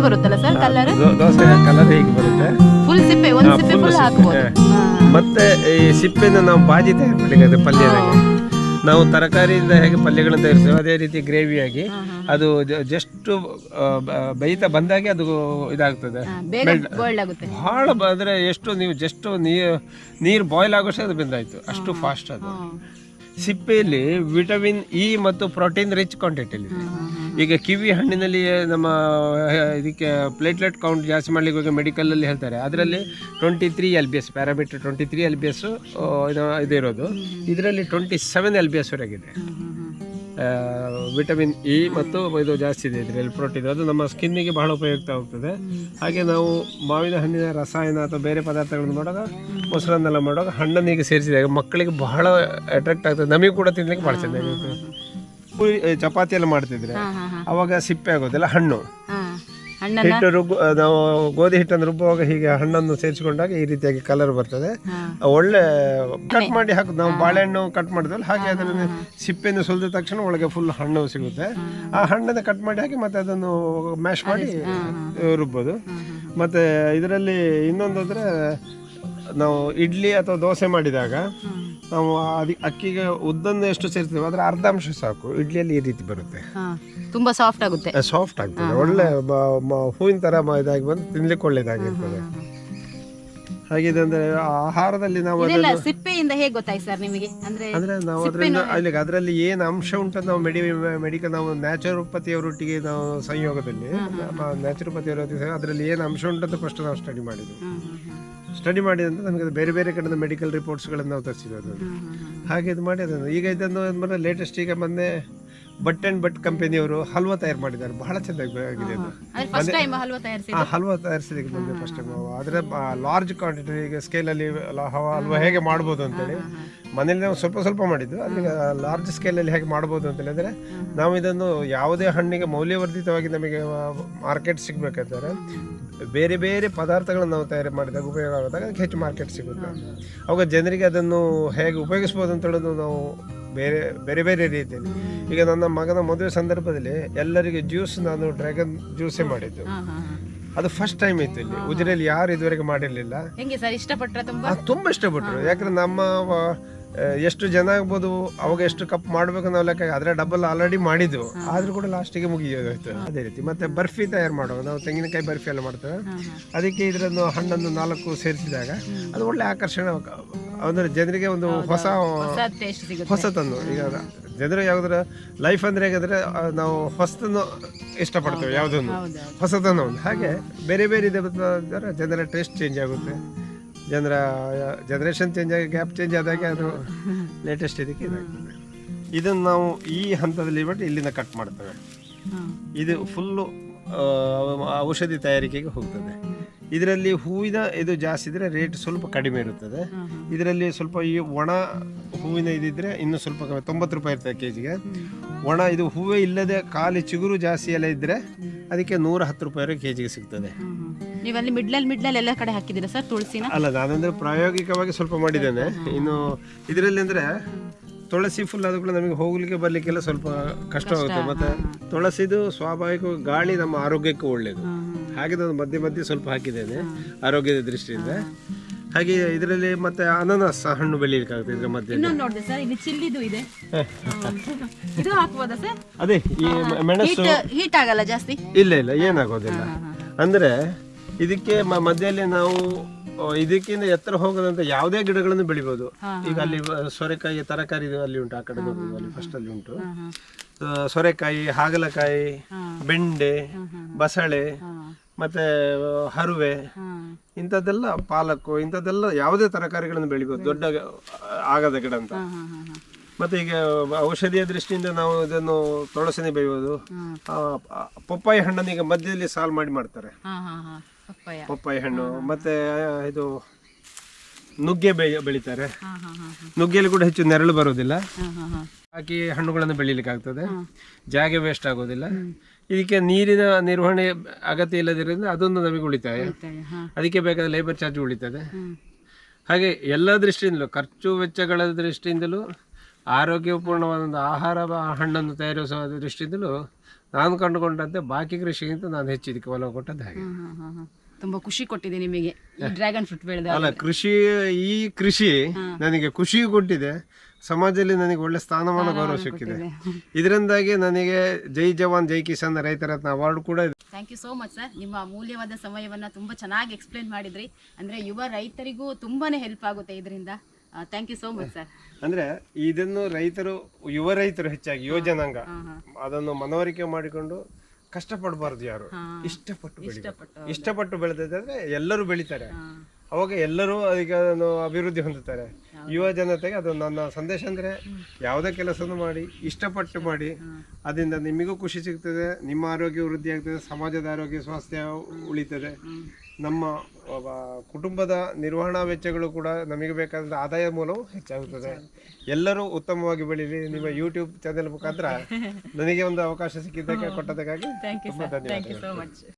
ಹಾಕ್ಬೋದಲ್ಲ sir colour dosa colour ಹೀಗೆ ಬರುತ್ತೆ? Full ಸಿಪ್ಪೆ ಒಂದು ಸಿಪ್ಪೆ ಫುಲ್. ಹಾಕ್ಬೋದು. ಮತ್ತೆ ಈ ಸಿಪ್ಪೆನ ನಾವು ಬಾಜಿ ತಯಾರು ಮಾಡಲಿಕ್ಕೆ ಪಲ್ಯದಾಗೆ ನಾವು ತರಕಾರಿಯಿಂದ ಹೇಗೆ ಪಲ್ಯಗಳನ್ನು ತಯಾರಿಸ್ತೇವೆ ಅದೇ ರೀತಿ ಗ್ರೇವಿಯಾಗಿ ಅದು ಜಸ್ಟ್ ಬೈತ ಬಂದಾಗೆ ಅದು ಇದಾಗ್ತದೆ. ಬಹಳ ಅಂದರೆ ಎಷ್ಟು ನೀವು ಜಸ್ಟ್ ನೀರು ನೀರು ಬಾಯ್ಲ್ ಆಗೋಷ್ಟು ಅದು ಬೆಂದಾಯ್ತು. ಅಷ್ಟು ಫಾಸ್ಟ್ ಅದು. ಸಿಪ್ಪೆಯಲ್ಲಿ ವಿಟಮಿನ್ ಇ ಮತ್ತು ಪ್ರೋಟೀನ್ ರಿಚ್ ಕ್ವಾಂಟಿಟಿಯಲ್ಲಿ ಈಗ ಕಿವಿ ಹಣ್ಣಿನಲ್ಲಿ ನಮ್ಮ ಇದಕ್ಕೆ ಪ್ಲೇಟ್ಲೆಟ್ ಕೌಂಟ್ ಜಾಸ್ತಿ ಮಾಡ್ಲಿಕ್ಕೆ ಹೋಗಿ ಮೆಡಿಕಲಲ್ಲಿ ಹೇಳ್ತಾರೆ. ಅದರಲ್ಲಿ twenty three L B S parameter twenty three L B S ಇದು ಇರೋದು. ಇದರಲ್ಲಿ twenty seven L B S ವರೆಗಿದೆ vitamin E ಮತ್ತು ಇದು ಜಾಸ್ತಿ ಇದೆ ಇದರಲ್ಲಿ ಪ್ರೋಟೀನ್ ಅದು ನಮ್ಮ ಸ್ಕಿನ್ನಿಗೆ ಬಹಳ ಉಪಯುಕ್ತ ಆಗ್ತದೆ. ಹಾಗೆ ನಾವು ಮಾವಿನ ಹಣ್ಣಿನ ರಸಾಯನ ಅಥವಾ ಬೇರೆ ಪದಾರ್ಥಗಳನ್ನು ಮಾಡೋದು ಮೊಸರನ್ನೆಲ್ಲ ಮಾಡೋದು ಹಣ್ಣನ್ನು ಈಗ ಸೇರಿಸಿದಾಗ ಮಕ್ಕಳಿಗೆ ಬಹಳ ಅಟ್ರಾಕ್ಟ್ ಆಗ್ತದೆ. ನಮಗೆ ಕೂಡ ತಿನ್ನಲಿಕ್ಕೆ ಭಾಳ ಚೆನ್ನಾಗಿರುತ್ತೆ. ಚಪಾತಿ ಎಲ್ಲ ಮಾಡ್ತಿದ್ರೆ ಅವಾಗ ಸಿಪ್ಪೆ ಆಗೋದಿಲ್ಲ ಹಣ್ಣು. ಹಣ್ಣನ್ನ? ಹಿಟ್ಟು ರುಬ್ಬು ನಾವು ಗೋಧಿ ಹಿಟ್ಟನ್ನು ರುಬ್ಬುವಾಗ ಹೀಗೆ ಹಣ್ಣನ್ನು ಸೇರಿಸಿಕೊಂಡಾಗ ಈ ರೀತಿಯಾಗಿ ಕಲರ್ ಬರ್ತದೆ. ಒಳ್ಳೆ ಕಟ್ ಮಾಡಿ ಹಾಕುದು. ನಾವು ಬಾಳೆಹಣ್ಣು ಕಟ್ ಮಾಡಿದ್ವಲ್ಲ ಹಾಗೆ ಅದರಲ್ಲಿ ಸಿಪ್ಪೆಯನ್ನು ಸುಲಿದ ತಕ್ಷಣ ಒಳಗೆ ಫುಲ್ ಹಣ್ಣು ಸಿಗುತ್ತೆ. ಆ ಹಣ್ಣನ್ನು ಕಟ್ ಮಾಡಿ ಹಾಕಿ ಮತ್ತೆ ಅದನ್ನು ಮ್ಯಾಶ್ ಮಾಡಿ ರುಬ್ಬೋದು. ಮತ್ತೆ ಇದರಲ್ಲಿ ಇನ್ನೊಂದು ಅಂದ್ರೆ ನಾವು ಇಡ್ಲಿ ಅಥವಾ ದೋಸೆ ಮಾಡಿದಾಗ ನಾವು ಅದಿ ಅಕ್ಕಿಗೆ ಉದ್ದನ್ನು ಎಷ್ಟು ಸೇರ್ತೀವಿ ಅದರ ಅರ್ಧಾಂಶ ಸಾಕು. ಇಡ್ಲಿಯಲ್ಲಿ ಈ ರೀತಿ ಬರುತ್ತೆ. ತುಂಬಾ ಸಾಫ್ಟ್ ಆಗುತ್ತೆ. ಸಾಫ್ಟ್ ಆಗ್ತದೆ ಒಳ್ಳೆ ಹೂವಿನ ತರ ಇದಾಗಿ ಬಂದು ತಿನ್ಲಿಕ್ಕೆ ಒಳ್ಳೇದಾಗಿರ್ತದೆ. ಹಾಗಿದೆ ಅಂದ್ರೆ ಆಹಾರದಲ್ಲಿ ನಾವು ಸಿಪ್ಪೆಯಿಂದ ಹೇಗೆ ಗೊತ್ತಾಯ್ತು ಸರ್ ನಿಮಗೆ? ಅಂದ್ರೆ ಅಂದ್ರೆ ನಾವು ಅದರಿಂದ ಅಲ್ಲಿ ಅದರಲ್ಲಿ ಏನು ಅಂಶ ಉಂಟು ನಾವು ಮೆಡಿ ಮೆಡಿಕಲ್ ನಾವು ನ್ಯಾಚುರೋಪತಿಯವರೊಟ್ಟಿಗೆ ನಾವು ಸಂಯೋಗದಲ್ಲಿ ನ್ಯಾಚುರೋಪತಿಯವರೊಟ್ಟಿಗೆ ನ್ಯಾಚುರೋಪತಿಯವರ ಅದರಲ್ಲಿ ಏನು ಅಂಶ ಉಂಟಂತ ಫಸ್ಟ್ ನಾವು ಸ್ಟಡಿ ಮಾಡಿದ್ವಿ. ಹ್ಮ್, ಮಾಡಿ ಅಂತ ಸ್ಟಡಿ ನಮಗೆ ಅದು ಬೇರೆ ಬೇರೆ ಕಡೆಯಿಂದ ಮೆಡಿಕಲ್ ರಿಪೋರ್ಟ್ಸ್ಗಳನ್ನು ನಾವು ಹ್ಮ್, ಹ್ಮ್. ಹಾಗೆ ಇದು ಮಾಡಿ ಅದನ್ನು ಈಗ ಇದನ್ನು ಏನು ಲೇಟೆಸ್ಟ್ ಈಗ ಮೊನ್ನೆ ಬಟ್ ಅಂಡ್ ಬಟ್ ಕಂಪನಿಯವರು ಹಲ್ವಾ ತಯಾರು ಮಾಡಿದ್ದಾರೆ. ಬಹಳ ಚೆನ್ನಾಗಿ ಆಗಿದೆ ಅದು ಫಸ್ಟ್ ಟೈಮ್ ಹಲ್ವಾ ತಯಾರಿಸಿ ಆ ಹಲ್ವಾ ತಯಾರಿಸಿದಕ್ಕೆ ಬಂದೆ ಫಸ್ಟ್ ಟೈಮ್ ಆದರೆ ಲಾರ್ಜ್ ಕ್ವಾಂಟಿಟಿ ಈಗ ಸ್ಕೇಲಲ್ಲಿ ಹಲ್ವಾ ಹೇಗೆ ಮಾಡ್ಬೋದು ಅಂತೇಳಿ. ಮನೇಲಿ ನಾವು ಸ್ವಲ್ಪ ಸ್ವಲ್ಪ ಮಾಡಿದ್ದು. ಅಲ್ಲಿ ಲಾರ್ಜ್ ಸ್ಕೇಲಲ್ಲಿ ಹೇಗೆ ಮಾಡ್ಬೋದು ಅಂತ ಹೇಳಿದ್ರೆ ನಾವು ಇದನ್ನು ಯಾವುದೇ ಹಣ್ಣಿಗೆ ಮೌಲ್ಯವರ್ಧಿತವಾಗಿ ನಮಗೆ ಮಾರ್ಕೆಟ್ ಸಿಗ್ಬೇಕಾದ್ರೆ ಬೇರೆ ಬೇರೆ ಪದಾರ್ಥಗಳನ್ನು ನಾವು ತಯಾರು ಮಾಡಿದಾಗ ಉಪಯೋಗ ಆದಾಗ ಅದಕ್ಕೆ ಹೆಚ್ಚು ಮಾರ್ಕೆಟ್ ಸಿಗುತ್ತೆ. ಅವಾಗ ಜನರಿಗೆ ಅದನ್ನು ಹೇಗೆ ಉಪಯೋಗಿಸ್ಬೋದು ಅಂತ ಹೇಳೋದು ನಾವು ಬೇರೆ ಬೇರೆ ಬೇರೆ ರೀತಿಯಲ್ಲಿ. ಈಗ ನನ್ನ ಮಗನ ಮದುವೆ ಸಂದರ್ಭದಲ್ಲಿ ಎಲ್ಲರಿಗೆ ಜ್ಯೂಸ್ ನಾನು ಡ್ರ್ಯಾಗನ್ ಜ್ಯೂಸೇ ಮಾಡಿದ್ದು. ಅದು ಫಸ್ಟ್ ಟೈಮ್ ಇತ್ತು ಇಲ್ಲಿ. ಉಜಿರೆಯಲ್ಲಿ ಯಾರು ಇದುವರೆಗೆ ಮಾಡಿರಲಿಲ್ಲ. ಹೆಂಗೆ ಸರ್ ಇಷ್ಟಪಟ್ರ ತುಂಬಾ? ತುಂಬ ಇಷ್ಟಪಟ್ಟರು. ಯಾಕಂದ್ರೆ ನಮ್ಮ ಎಷ್ಟು ಜನ ಆಗ್ಬೋದು ಅವಾಗ ಎಷ್ಟು ಕಪ್ ಮಾಡ್ಬೇಕು ನಾವು ಲೆಕ್ಕ ಆದ್ರೆ ಡಬಲ್ ಆಲ್ರೆಡಿ ಮಾಡಿದ್ವು. ಆದ್ರೂ ಕೂಡ ಲಾಸ್ಟಿಗೆ ಮುಗಿಯೋದಾಯ್ತು. ಅದೇ ರೀತಿ. ಮತ್ತೆ ಬರ್ಫಿ ತಯಾರು ಮಾಡುವಾಗ ನಾವು ತೆಂಗಿನಕಾಯಿ ಬರ್ಫಿ ಎಲ್ಲ ಮಾಡ್ತೇವೆ. ಅದಕ್ಕೆ ಇದರನ್ನು ಹಣ್ಣನ್ನು ನಾಲ್ಕು ಸೇರಿಸಿದಾಗ ಅದು ಒಳ್ಳೆ ಆಕರ್ಷಣೆ ಅಂದ್ರೆ ಜನರಿಗೆ ಒಂದು ಹೊಸ ಹೊಸತನ್ನು ಈಗ ಜನರು ಯಾವ್ದಾರ ಲೈಫ್ ಅಂದ್ರೆ ಹೇಗಾದ್ರೆ ನಾವು ಹೊಸತನ್ನು ಇಷ್ಟಪಡ್ತೇವೆ ಯಾವುದನ್ನು. ಹೊಸತನ ಒಂದು. ಹಾಗೆ ಬೇರೆ ಬೇರೆ ಇದೆ ಜನರ ಟೇಸ್ಟ್ ಚೇಂಜ್ ಆಗುತ್ತೆ. ಜನರ ಜನರೇಷನ್ ಚೇಂಜ್ ಆಗಿ ಗ್ಯಾಪ್ ಚೇಂಜ್ ಆದಾಗೆ ಅದು ಲೇಟೆಸ್ಟ್ ಇದಕ್ಕೆ ಇದಾಗ್ತದೆ. ಇದನ್ನು ನಾವು ಈ ಹಂತದಲ್ಲಿ ಬಿಟ್ಟು ಇಲ್ಲಿಂದ ಕಟ್ ಮಾಡ್ತೇವೆ. ಇದು ಫುಲ್ಲು ಔಷಧಿ ತಯಾರಿಕೆಗೆ ಹೋಗ್ತದೆ. ಇದರಲ್ಲಿ ಹೂವಿನ ಇದು ಜಾಸ್ತಿ ಇದ್ರೆ ರೇಟ್ ಸ್ವಲ್ಪ ಕಡಿಮೆ ಇರುತ್ತದೆ. ಇದರಲ್ಲಿ ಸ್ವಲ್ಪ ಈ ಒಣ ಹೂವಿನ ಇದಿದ್ರೆ ಇನ್ನು ಸ್ವಲ್ಪ ಕಮ್ಮಿ ತೊಂಬತ್ತು ರೂಪಾಯಿ ಇರ್ತದೆ ಕೆ ಜಿಗೆ ಒಣ ಇದು ಹೂವೇ ಇಲ್ಲದೆ ಖಾಲಿ ಚಿಗುರು ಜಾಸ್ತಿ ಎಲ್ಲ ಇದ್ರೆ ಅದಕ್ಕೆ ನೂರ ಹತ್ತು ರೂಪಾಯಿ ಕೆ ಜಿಗೆ ಸಿಗ್ತದೆ. ನೀವಲ್ಲಿ ಮಿಡ್ಲಲ್ಲಿ ಮಿಡ್ಲಲ್ಲಿ ಎಲ್ಲ ಕಡೆ ಹಾಕಿದ್ದೀರಾ ಸರ್ ತುಳಸಿನ? ಅಲ್ಲ ನಾನಂದ್ರೆ ಪ್ರಾಯೋಗಿಕವಾಗಿ ಸ್ವಲ್ಪ ಮಾಡಿದ್ದೇನೆ. ಇನ್ನು ಇದರಲ್ಲಿ ಅಂದ್ರೆ ತುಳಸಿ ಫುಲ್ ಅದು ಕೂಡ ನಮಗೆ ಹೋಗ್ಲಿಕ್ಕೆ ಬರ್ಲಿಕ್ಕೆಲ್ಲ ಸ್ವಲ್ಪ ಕಷ್ಟ ಆಗುತ್ತೆ. ಮತ್ತೆ ತುಳಸಿದು ಸ್ವಾಭಾವಿಕ ಗಾಳಿ ನಮ್ಮ ಆರೋಗ್ಯಕ್ಕೆ ಒಳ್ಳೆಯದು ಹಾಗೆ ನಾನು ಮಧ್ಯ ಮಧ್ಯೆ ಸ್ವಲ್ಪ ಹಾಕಿದ್ದೇನೆ ಆರೋಗ್ಯದ ದೃಷ್ಟಿಯಿಂದ. ಹಾಗೆ ಇದರಲ್ಲಿ ಮತ್ತೆ ಅನಾನಸ್ ಹಣ್ಣು ಬೆಳೀಲಿಕ್ಕಾಗುತ್ತೆ ಇದ್ರ ಮಧ್ಯೆ. ಇನ್ನೊಂದು ನೋಡಿದೆ ಸರ್ ಇಲ್ಲಿ ಚಿಲ್ಲಿದು ಇದೆ. ಇದು ಹಾಕ್ಬೋದಾ ಸರ್? ಅದೇ ಈ ಮೆಣಸು. ಹೀಟ್ ಆಗಲ್ಲ ಜಾಸ್ತಿ? ಇಲ್ಲ ಇಲ್ಲ ಏನಾಗೋದಿಲ್ಲ. ಅಂದ್ರೆ ಇದಕ್ಕೆ ಮ- ಮಧ್ಯದಲ್ಲಿ ನಾವು ಆ, ಇದಕ್ಕಿಂತ ಎತ್ತರ ಹೋಗದಂತ ಯಾವುದೇ ಗಿಡಗಳನ್ನು ಬೆಳಿಬೋದು. ಈಗ ಅಲ್ಲಿ ಆ, ಸೋರೆಕಾಯಿ ತರಕಾರಿ ಇದು ಅಲ್ಲಿ ಉಂಟು ಆ ಕಡೆ ನೋಡ್ಬೋದು ಅಲ್ಲಿ ಫಸ್ಟ್ ಅಲ್ಲಿ ಉಂಟು. ಆ, ಸೋರೆಕಾಯಿ ಹಾಗಲಕಾಯಿ ಬೆಂಡೆ ಬಸಳೆ ಮತ್ತೆ ಆ, ಹರುವೆ ಇಂಥದ್ದೆಲ್ಲ ಪಾಲಕ್ಕು ಇಂಥದ್ದೆಲ್ಲ ಯಾವುದೇ ತರಕಾರಿಗಳನ್ನು ಬೆಳಿಬೋದು ದೊಡ್ಡ ಆಗದ ಗಿಡ ಅಂತ. ಮತ್ತೆ ಈಗ ಔಷಧಿಯ ದೃಷ್ಟಿಯಿಂದ ನಾವು ಇದನ್ನು ತುಳಸಿನೇ ಬೆಳೆಯೋದು ಆ, ಪಪ್ಪಾಯಿ ಹಣ್ಣನ್ನು ಈಗ ಮಧ್ಯದಲ್ಲಿ ಸಾಲ್ ಮಾಡಿ ಮಾಡ್ತಾರೆ. ಪಪ್ಪಾಯ. ಹಣ್ಣು. ಮತ್ತೆ ಇದು ನುಗ್ಗೆ ಬೆ ಬೆಳಿತಾರೆ. ನುಗ್ಗೆಯಲ್ಲಿ ಕೂಡ ಹೆಚ್ಚು ನೆರಳು ಬರೋದಿಲ್ಲ ಹಾಕಿ ಹಣ್ಣುಗಳನ್ನು ಬೆಳಿಲಿಕ್ಕೆ ಆಗ್ತದೆ. ಜಾಗ ವೇಸ್ಟ್ ಆಗೋದಿಲ್ಲ ಇದಕ್ಕೆ ನೀರಿನ ನಿರ್ವಹಣೆ ಅಗತ್ಯ ಇಲ್ಲದಿರೋದ್ರಿಂದ ಅದೊಂದು ನಮಗೆ ಉಳಿತಾಯ. ಅದಕ್ಕೆ ಬೇಕಾದ ಲೇಬರ್ ಚಾರ್ಜ್ ಉಳಿತದೆ. ಹಾಗೆ ಎಲ್ಲ ದೃಷ್ಟಿಯಿಂದಲೂ ಖರ್ಚು ವೆಚ್ಚಗಳ ದೃಷ್ಟಿಯಿಂದಲೂ ಆರೋಗ್ಯಪೂರ್ಣವಾದ ಒಂದು ಆಹಾರ ಹಣ್ಣನ್ನು ತಯಾರಿಸುವ ದೃಷ್ಟಿಯಿಂದಲೂ ನಾನು ಕಂಡುಕೊಂಡಂತೆ ಬಾಕಿ ಕೃಷಿಗಿಂತ ನಾನು ಹೆಚ್ಚು ಇದಕ್ಕೆ ಒಲವು ಕೊಟ್ಟದ್ದು ಹಾಗೆ. ತುಂಬಾ ಖುಷಿ ಕೊಟ್ಟಿದೆ ನಿಮಗೆ. ಈ ಡ್ರ್ಯಾಗನ್ ಫ್ರೂಟ್ ಬೆಳೆದ ಅಲ್ಲ ಕೃಷಿ ಈ ಕೃಷಿ ನನಗೆ ಖುಷಿ ಕೊಟ್ಟಿದೆ. ಸಮಾಜದಲ್ಲಿ ನನಗೆ ಒಳ್ಳೆ ಸ್ಥಾನಮಾನ ಗೌರವ ಸಿಕ್ಕಿದೆ. ಇದರಿಂದಾಗಿ ನನಗೆ ಜೈ ಜವಾನ್ ಜೈ ಕಿಸಾನ್ ರೈತರ ಅವಾರ್ಡ್ ಕೂಡ ಇದೆ. Thank you so much sir ನಿಮ್ಮ ಅಮೂಲ್ಯವಾದ ಸಮಯವನ್ನು ತುಂಬ ಚೆನ್ನಾಗಿ ಎಕ್ಸ್ಪ್ಲೇನ್ ಮಾಡಿದ್ರಿ. ಅಂದರೆ ಯುವ ರೈತರಿಗೂ ತುಂಬಾ ಹೆಲ್ಪ್ ಆಗುತ್ತೆ ಇದರಿಂದ. Thank you so much sir ಅಂದ್ರೆ ಇದನ್ನು ರೈತರು ಯುವ ರೈತರು ಹೆಚ್ಚಾಗಿ ಯುವ ಜನಾಂಗ ಅದನ್ನು ಮನವರಿಕೆ ಮಾಡಿಕೊಂಡು ಕಷ್ಟಪಡಬಾರ್ದು ಯಾರು? ಇಷ್ಟಪಟ್ಟು ಬೆಳಿಬೇಕು. ಇಷ್ಟಪಟ್ಟು ಬೆಳೆದಿದ್ರೆ ಎಲ್ಲರೂ ಬೆಳಿತಾರೆ. ಅವಾಗ ಎಲ್ಲರೂ ಈಗ ಅದನ್ನು ಅಭಿವೃದ್ಧಿ ಹೊಂದುತ್ತಾರೆ. ಯುವ ಜನತೆಗೆ ಅದು ನನ್ನ ಸಂದೇಶ ಅಂದರೆ ಯಾವುದೇ ಕೆಲಸನೂ ಮಾಡಿ ಇಷ್ಟಪಟ್ಟು ಮಾಡಿ ಅದರಿಂದ ನಿಮಗೂ ಖುಷಿ ಸಿಗ್ತದೆ ನಿಮ್ಮ ಆರೋಗ್ಯ ವೃದ್ಧಿ ಆಗ್ತದೆ ಸಮಾಜದ ಆರೋಗ್ಯ ಸ್ವಾಸ್ಥ್ಯ ಉಳಿತದೆ. ನಮ್ಮ ಕುಟುಂಬದ ನಿರ್ವಹಣಾ ವೆಚ್ಚಗಳು ಕೂಡ ನಮಗೆ ಬೇಕಾದ ಆದಾಯ ಮೂಲವು ಹೆಚ್ಚಾಗುತ್ತದೆ. ಎಲ್ಲರೂ ಉತ್ತಮವಾಗಿ ಬೆಳೀಲಿ ನಿಮ್ಮ ಯೂಟ್ಯೂಬ್ ಚಾನೆಲ್ ಮುಖಾಂತರ ನನಗೆ ಒಂದು ಅವಕಾಶ ಸಿಕ್ಕಿದ್ದಕ್ಕೆ ಕೊಟ್ಟದಕ್ಕಾಗಿ ತುಂಬಾ ಸರ್